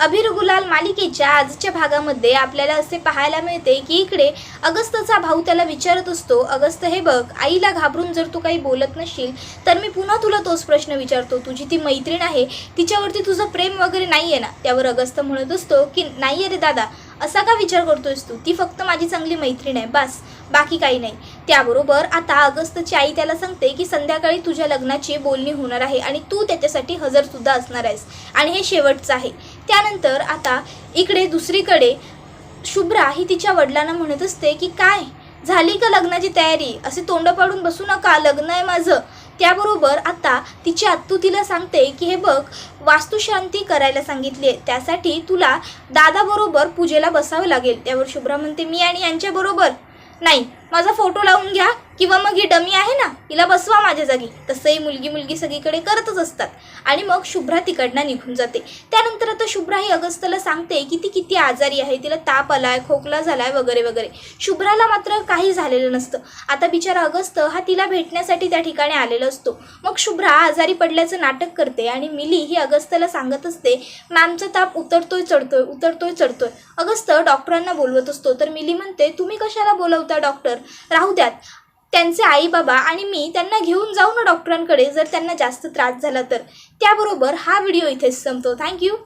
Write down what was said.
अभिर गुलाल मालिकेच्या आजच्या भागामध्ये आपल्याला असे पाहायला मिळते की इकडे अगस्तचा भाऊ त्याला विचारत असतो अगस्त हे बघ आईला घाबरून जर तू काही बोलत नसशील तर मी पुन्हा तुला तोच प्रश्न विचारतो. तुझी ती मैत्रीण आहे तिच्यावरती तुझं प्रेम वगैरे नाही आहे ना? त्यावर अगस्त म्हणत असतो की नाही अरे दादा असा का विचार करतोयस तू? ती फक्त माझी चांगली मैत्रीण आहे बस बाकी काही नाही. त्याबरोबर आता अगस्तची आई त्याला सांगते की संध्याकाळी तुझ्या लग्नाची बोलणी होणार आहे आणि तू त्याच्यासाठी हजरसुद्धा असणार आहेस आणि हे शेवटचं आहे. त्यानंतर आता इकडे दुसरीकडे शुभ्रा ही तिच्या वडिलांना म्हणत असते की काय? झाली का लग्नाची तयारी? असे तोंड पाडून बसू नका लग्न आहे माझं. त्याबरोबर आता तिची आत्तू तिला सांगते की हे बघ वास्तुशांती करायला सांगितली आहे त्यासाठी तुला दादाबरोबर पूजेला बसावं लागेल. त्यावर शुभ्रा म्हणते मी आणि यांच्याबरोबर नाही माझा फोटो लावून घ्या किंवा मग ही डमी आहे ना हिला बसवा माझ्या जागी. तसंही मुलगी मुलगी सगळीकडे करतच असतात. आणि मग शुभ्रा तिकडनं निघून जाते. त्यानंतर आता शुभ्रा ही अगस्तला सांगते की ती किती आजारी आहे तिला ताप आलाय खोकला झालाय वगैरे वगैरे. शुभ्राला मात्र काही झालेलं नसतं. आता बिचारा अगस्त हा तिला भेटण्यासाठी त्या ठिकाणी आलेला असतो. मग शुभ्रा आजारी पडल्याचं नाटक करते आणि मिली ही अगस्तला सांगत असते मॅमचा ताप उतरतोय चढतोय उतरतोय चढतोय. अगस्त डॉक्टरांना बोलवत असतो. तर मिली म्हणते तुम्ही कशाला बोलवता डॉक्टर? राहू द्यात. त्यांचे आई बाबा आणि मी त्यांना घेऊन जाऊ ना डॉक्टरांकडे जर त्यांना जास्त त्रास झाला तर. त्याबरोबर हा व्हिडिओ इथेच संपतो. थँक्यू